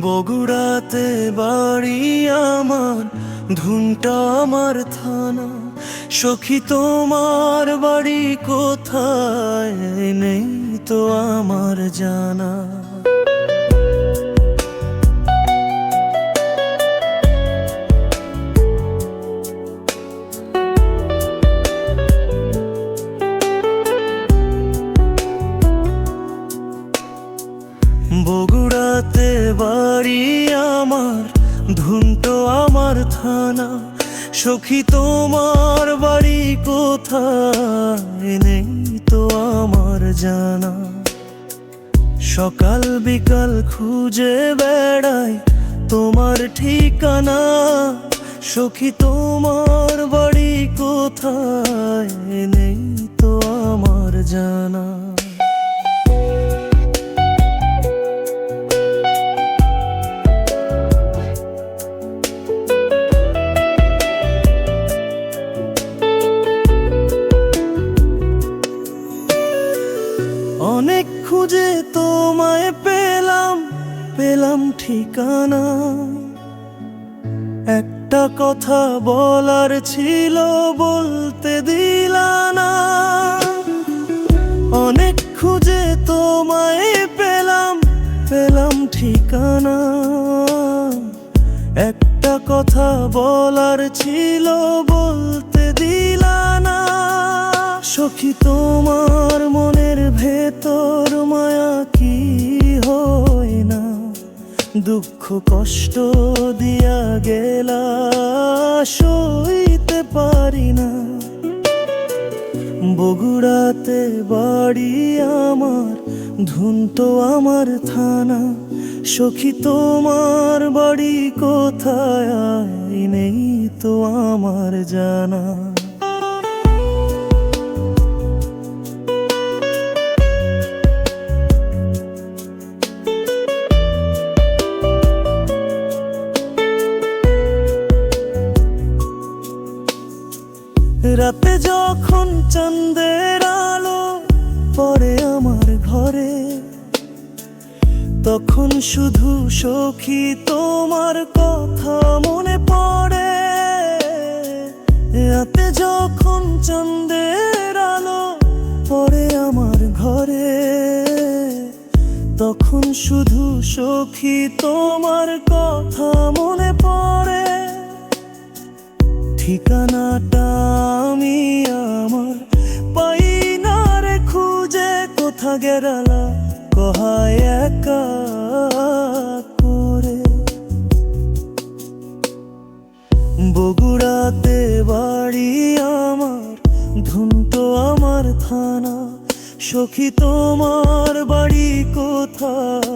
বগুড়াতে বাড়ি আমার, ধুনটা আমার থানা। সখী, তোমার বাড়ি কোথায়? নেই তো আমার জানা। বগুড়াতে বাড়ি আমার ধুনটো আমার থানা। সখী, তোমার বাড়ি কোথায়? নেই তো আমার জানা। সকাল বিকাল খুঁজে বেড়াই তোমার ঠিকানা। সখী, তোমার বাড়ি কোথায়? নেই খুঁজে তোমায় পেলাম পেলাম ঠিকানা। একটা কথা বলার ছিল, বলতে দিলা না। অনেক খুঁজে তোমায় পেলাম পেলাম ঠিকানা। একটা কথা বলার ছিল, বলতে দিলা না। সখী তোমার মনের ভেতর দুঃখ, কষ্ট দিয়া গেলা, সইতে পারি না। বগুড়াতে বাড়ি আমার, ধুন তো আমার থানা। সখী, তোমার বাড়ি কোথায়? নেই তো আমার জানা। রাতে যখন চন্দের আলো পরে আমার ঘরে, তখন শুধু সখী তোমার কথা মনে পড়ে। রাতে যখন চন্দের আলো পরে আমার ঘরে, তখন শুধু সখী তোমার কথা মনে পড়ে। ঠিকানাটা আমি আমার পাই না রে খুঁজে কোথা গেরালা? কহায় একা করে। বগুড়াতে বাড়ি আমার ধুনটো আমার থানা। সখী তোমার বাড়ি কোথায়?